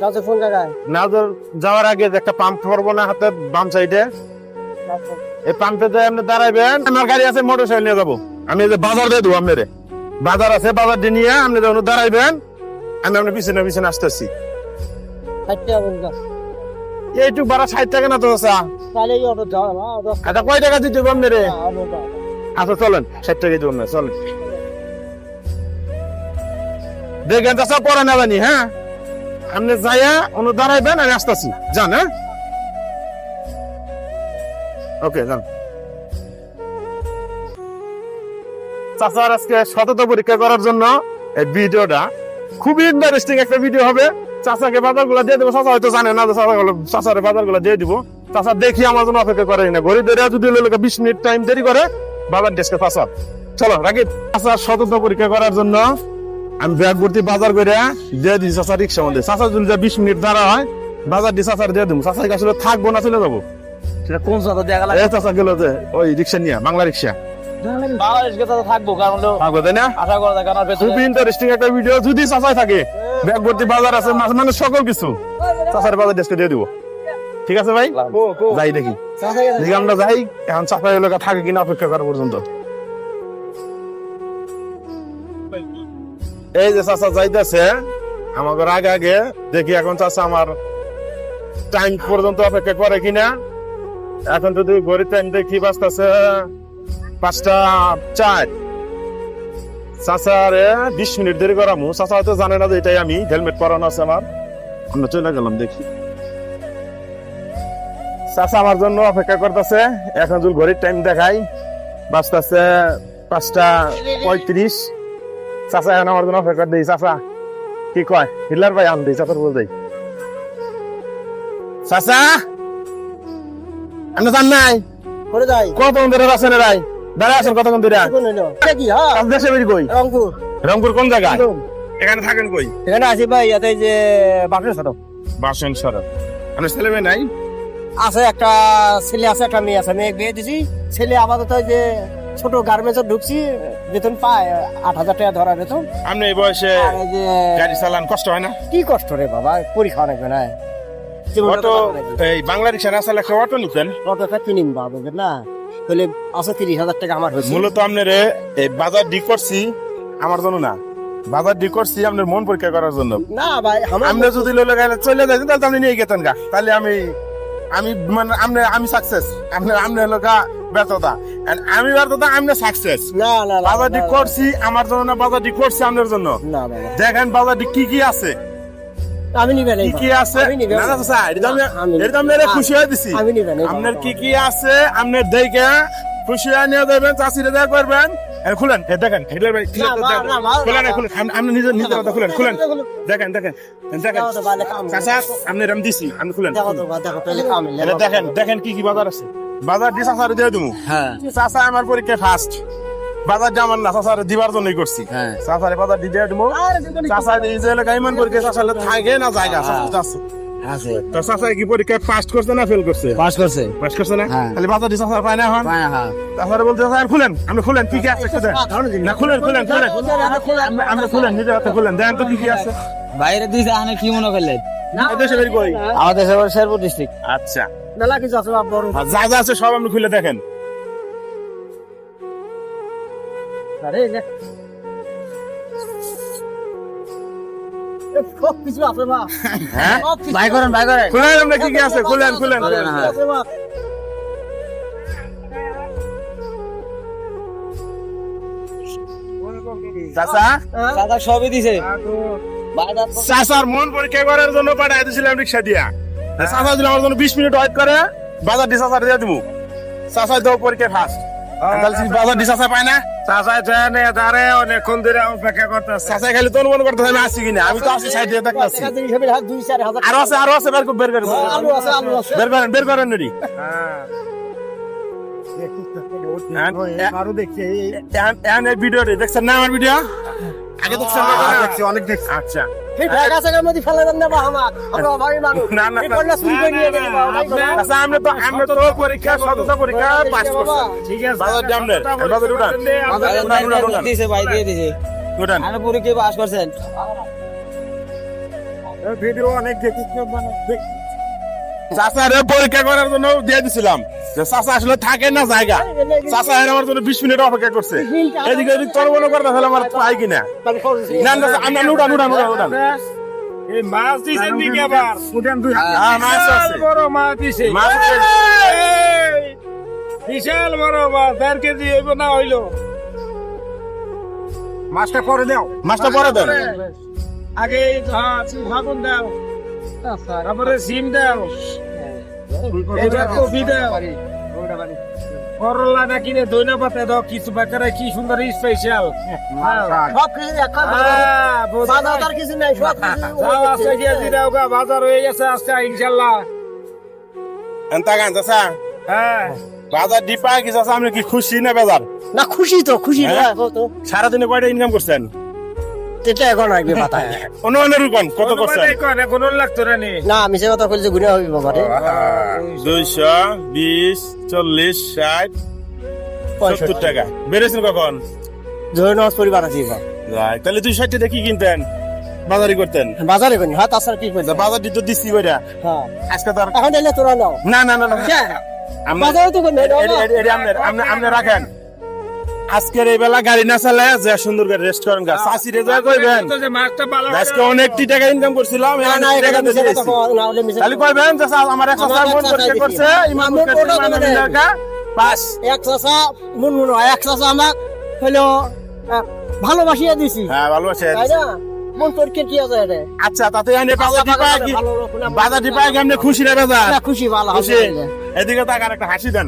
যাচ্ছে কোন জায়গায় নাজর যাওয়ার আগে যে একটা পাম্প করব না হাতে বাম সাইডে। এই পাম্পে আপনি দাঁড়াইবেন আমার গাড়ি আছে মোটর সাইকেল নিয়ে যাব। আমি এই যে বাজার দিয়ে দেবো আপনারে। বাজার আছে বাজার দিয়ে নিয়ে আপনি যখন দাঁড়াইবেন আমি আপনার পিছনে পিছনে আসতেছি। এইটুক বারা ষাট টাকা না তো চা এটা কয় টাকা দিতে অটো দাও। আচ্ছা চলেন ষাট টাকা দেবো না চলেন। দেখেন চাষা পরে না জানি হ্যাঁ? আপনি যাইয়া অনু দাঁড়াইবেন, আমি আসতেছি। যান হ্যাঁ? ওকে, যান। চাচার আজকে সততা পরীক্ষা করার জন্য এই ভিডিওটা খুবই ইন্টারেস্টিং একটা ভিডিও হবে। চাচাকে বাজারগুলা দিয়ে দেবো। চাচা হয়তো জানে না চাচারে বাজারগুলা দিয়ে দিব। চাচা দেখি আমার জন্য অপেক্ষা করে না ঘড়ি ধরে যদি লোকে বিশ মিনিট টাইম দেরি করে, বাবার ডেস্কে চাচা চলো রাখি চাচার সততা পরীক্ষা করার জন্য আমি ব্যাগ ভর্তি বাজার করে দিয়ে দিই চাচা রিক্সা মধ্যে চাচা যদি বিশ মিনিট দাঁড়া হয় বাজার দিয়ে চাচার দিয়ে দিব চাচা আসলে থাকব না চলে যাব। কোন সাথে দেখা লাগে গেল যে ওই রিক্সা নিয়ে বাংলা রিক্সা। বাংলাদেশ কে তাতে থাকব কারণ থাকব তাই না? আশা করা যায় কারণ খুবই ইন্টারেস্টিং একটা ভিডিও যদি থাকে ব্যাগভর্তি বাজার আছে মাছ মানে সকল কিছু বাজার ডেস্কে দিয়ে দিব। ঠিক আছে ভাই? যাই দেখি। দেখি আমরা যাই এখন এলাকা থাকে কিনা অপেক্ষা করা পর্যন্ত। এই যে চাচা যাইতেছে, আমাদের আগে আগে দেখি এখন চাচা আমার টাইম পর্যন্ত অপেক্ষা করে কিনা। এখন যদি ঘড়ির টাইম দেখি বাঁচতেছে পাঁচটা চার। চাচারে বিশ মিনিট দেরি করামু। চাচা হয়তো জানে না যে এটাই আমি হেলমেট পরানো আছে আমার। আমরা চলে গেলাম, দেখি। চাচা আমার জন্য অপেক্ষা করতেছে। এখন যদি ঘড়ির টাইম দেখাই বাঁচতেছে পাঁচটা পঁয়ত্রিশ। চাচা এখন আমার জন্য অপেক্ষা দিই চাচা। কি কয়? হিলার ভাই আন দিই চাচার বল দেই। চাচা! আপনি জান নাই? করে যাই। ধরে আছেন রাই দাঁড়ায় আছেন কতক্ষণ ধরে? কি হ্যাঁ? দেশে বেরি কই? রংপুর। রংপুর কোন জায়গায়? এখানে থাকেন কই? এখানে আছি ভাই এতে যে বাপের ছোট বাসন সরব আপনি ছেলে মেয়ে নাই? আছে একটা ছেলে আছে একটা মেয়ে আছে। মেয়ে বিয়ে দিছি। ছেলে আপাতত যে ছোট গার্মেন্টসে ঢুকছি বেতন পায় আট হাজার টাকা ধরা বেতন। আপনি এই বয়সে গাড়ি চালান কষ্ট হয় না? কি কষ্ট রে বাবা পরীক্ষা অনেক না অটো এই বাংলা রিক্সা না চালে একটা অটো নিতেন? একটা কিনিম বাবা না? তাহলে আছে তিরিশ হাজার টাকা আমার হয়েছে। মূলত আপনার এই বাজার ডি করছি আমার জন্য না। বাজার ডি করছি আপনার মন পরীক্ষা করার জন্য। না ভাই আমার আপনি যদি লোলে গেলে চলে যাইতেন তাহলে আপনি নিয়ে গেতেন গা। তাহলে আমি আমি মানে আপনি আমি সাকসেস আপনি আপনি লোকা ব্যর্থতা। আমি ব্যর্থতা সাকসেস না না না, ডি করছি আমার জন্য না করছি জন্য? না দেখেন কি কি আছে? আমি নিবে না কি আছে? না না স্যার এটা আমি- আমি- এটা আমি খুশি হয়ে দিছি। আমি নিবে না আপনার কি কি আছে? দেখে খুশি হয়ে নিয়ে যাবেন চাষিরে দেয়া করবেন। খুলেন দেখেন হিটলার ভাই না, না, না, না, খুলেন খুলেন আপনি নিজের নিজের কথা খুলেন খুলেন। দেখেন দেখেন দেখেন দেখো। চাষা আপনি রাম দিছি আমি খুলেন। দেখো দেখো দেখেন দেখেন কি কি বাজার আছে? বাজার দিয়ে চাষারে দিয়ে দেবো হ্যাঁ। চাষা আমার পরীক্ষায় ফার্স্ট বাজার জামান না চাষারে দিবার জন্যই করছি। হ্যাঁ। বাজার দিয়ে দেবো চাষা এই যে এলাকা ইমান পরীক্ষা চাষালে থাকে না জায়গা আছে। তো চাষা কি করছে না ফেল করছে? পাস করছে। পাস করছে না? হ্যাঁ। তাহলে বাজার পায় না এখন? হ্যাঁ হ্যাঁ। তারপরে বলতে স্যার খুলেন আপনি খুলেন কি কি আছে একটু দেন। না খুলেন খুলেন খুলেন। খুলেন নিজের হাতে খুলেন দেন তো কি কি আছে। বাইরে দিয়েছে আনে কি মনে করলেন? আমাদের শেরপুর ডিস্ট্রিক্ট আচ্ছা। মেলা কিছু আছে বাপ বড়। যা যা আছে সব আপনি খুলে দেখেন। আরে এই সব কিছু আছে বাপ। হ্যাঁ? ভাই করেন ভাই করেন। খুলেন আপনি কি কি আছে? খুলেন খুলেন। চাচা? হ্যাঁ? দাদা সবই দিছে। চাচার মন পরীক্ষা করার জন্য পাঠাই দিয়েছিলাম রিক্সা দিয়া। চাচা দিলে আমার জন্য বিশ মিনিট ওয়েট করে বাজার চাচার দিয়ে দিব চাচা দেবো পরীক্ষা ফার্স্ট বাজার দিয়ে চাচা পায় না। চাচা জানে তারে অনেকক্ষণ ধরে অপেক্ষা করতে চাচা খালি তোর মনে করতে আমি আসি কিনা? আমি তো আসি সাইড দিয়ে চার হাজার আরও আছে আরও আছে বের কর- বের করেন বের করেন বের করেন রেডি দেখছেন না আমার ভিডিও? আগে দেখছেন না? অনেক দেখছি। আচ্ছা। এই ব্যাগ আছে মধ্যে ফেলে না বা আমার? আমরা অভাবী মানুষ। না, না, না। চুরি করে নিয়ে গেলে। আচ্ছা আমরা তো আমরা তো পরীক্ষা সততা পরীক্ষা পাস করছি। ঠিক আছে। বাজার দিয়ে আমনের বাজার উঠান। বাজার উঠান। উঠান। ভাই দিয়ে দিছে। উঠান। আনে পুরো পাস করছেন। ভিডিও অনেক দেখি। চাচারে পরীক্ষা করার জন্য দিয়ে দিছিলাম। যে চাচা আসলে থাকে না জায়গা চাচা এর আমার জন্য বিশ মিনিট অপেক্ষা করছে। এদিকে এদিক তোর মনে করতে তাহলে আমার পাই কিনা? না না নুডান নুডান নুডান নুডান এই মাছ দিছেন দিকে আবার? হ্যাঁ মাছ আছে। বড় মাছ দিছে। মাছ বিশাল বড় মাছ দেড় কেজি হইব না হইল। মাছটা করে দাও। মাছটা পরে দেন। আগে হ্যাঁ, দাও। তারপরে সিম দাও। এবার কফি দাও। করলা না কিনে দইনা পাতে দাও কিছু বাকারে কি সুন্দর স্পেশাল কিছু দেখা বাজার হয়ে গেছে আজকে ইনশাল্লাহ। এন্তা গান হ্যাঁ। বাজার ডিপা কি আপনি কি খুশি না বেজার? না খুশি তো খুশি হ্যাঁ? সারাদিনে কয়টা ইনকাম করছেন? এটা এখন আসবে মাথায়। অনুমানের রূপন কত করছেন কোনো? লাগতো না না। আমি সে কথা গুণা সত্তর টাকা। বেড়েছেন কখন? ধরে নেওয়ার পরিবার আছে তাহলে দুই ষাট দেখি কিনতেন? বাজারি করতেন? বাজারে কোন হ্যাঁ তাছাড়া কি করছে তা বাজার দিতে দিচ্ছি বইটা হ্যাঁ। আজকে তো আর এখন এলে তোরা নাও। না না না না। আমরা- বাজারে তো কোন এ- এ- এ- এ- আপনি- আপনি আপনি রাখেন। আজকের এই বেলা গাড়ি না চালে যে সুন্দর করে রেস্ট করেন গা। চাষি রে যা কইবেন। তো যে মাছটা আজকে অনেকটি টাকা ইনকাম করছিলাম দিছি। কথা কইবেন যে আমার মন করতে করছে মানে মানে- টাকা পাস এক মন মন হয় এক আমাক হলো ভালোবাসিয়া দিছি। হ্যাঁ ভালো আছে তাই না? মন তোর কি আছে রে আচ্ছা তাতে এনে বাজার টিপা কি ভালো বাজার টিপা কি খুশি রে বাজার খুশি ভালো খুশি। এদিকে তাকার একটা হাসি দেন।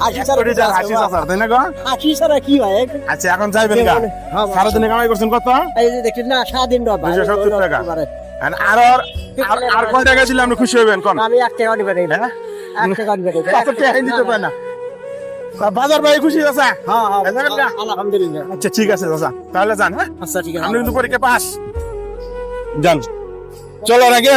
হাসি ছাড়া হাসি বাবা? তাই না গো? হাসি ছাড়া কি হয়? আচ্ছা এখন যাইবেন গা হ্যাঁ, সারাদিনে কামাই করছেন কত? এই যে না স্বাধীন রব দুইশো সত্তর টাকা। আর আর আর- আর- আর কয় টাকা দিলে আপনি খুশি হবেন কোন? আমি টাকা নিবে না এক টাকা নিবে কত টাকা দিতে পারে না। বাজার ভাই খুশি আছে? হ্যাঁ হ্যাঁ? আলহামদুলিল্লাহ। আচ্ছা ঠিক আছে চাচা তাহলে যান হ্যাঁ? আচ্ছা ঠিক আছে। আপনি কিন্তু পরীক্ষা পাস। যান। চলো আগে